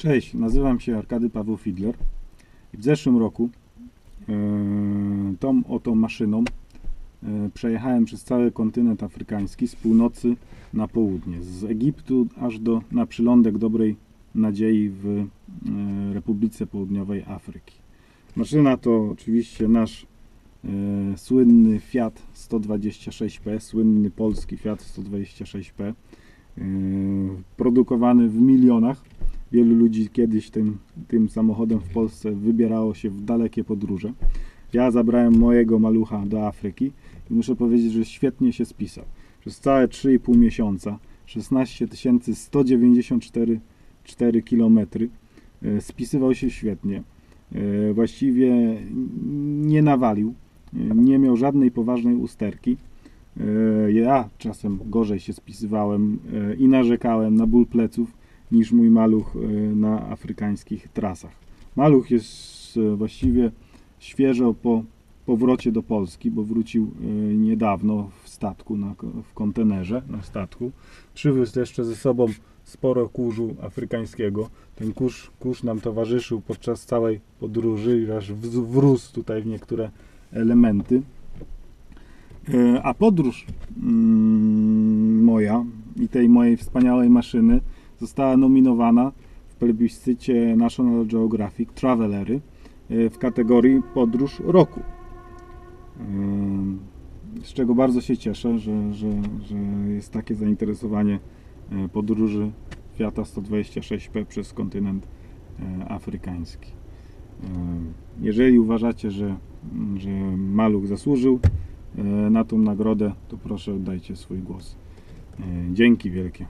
Cześć, nazywam się Arkady Paweł Fidler w zeszłym roku e, tą oto maszyną e, przejechałem przez cały kontynent afrykański z północy na południe, z Egiptu aż do, na przylądek Dobrej Nadziei w e, Republice Południowej Afryki. Maszyna to oczywiście nasz słynny Fiat 126P, słynny polski Fiat 126P, e, produkowany w milionach. Wielu ludzi kiedyś tym, tym samochodem w Polsce wybierało się w dalekie podróże. Ja zabrałem mojego malucha do Afryki i muszę powiedzieć, że świetnie się spisał. Przez całe 3,5 miesiąca 16 194 4 km spisywał się świetnie. E, Właściwie nie nawalił, e, nie miał żadnej poważnej usterki. E, Ja czasem gorzej się spisywałem i narzekałem na ból pleców niż mój maluch e, na afrykańskich trasach. Maluch jest e, właściwie świeżo po powrocie do Polski, bo wrócił e, niedawno w statku, na, w kontenerze na statku. Przywiózł jeszcze ze sobą sporo kurzu afrykańskiego. Ten kurz, kurz nam towarzyszył podczas całej podróży i aż wrósł tutaj w niektóre elementy. A podróż mm, moja i tej mojej wspaniałej maszyny została nominowana w plebiscycie National Geographic Travelery e, w kategorii Podróż Roku. Ym, Z czego bardzo się cieszę, że, że, że jest takie zainteresowanie e, podróży Fiata 126P przez kontynent e, afrykański. Jeżeli uważacie, że, że maluch zasłużył e, na tą nagrodę, to proszę oddajcie swój głos. E, Dzięki wielkie.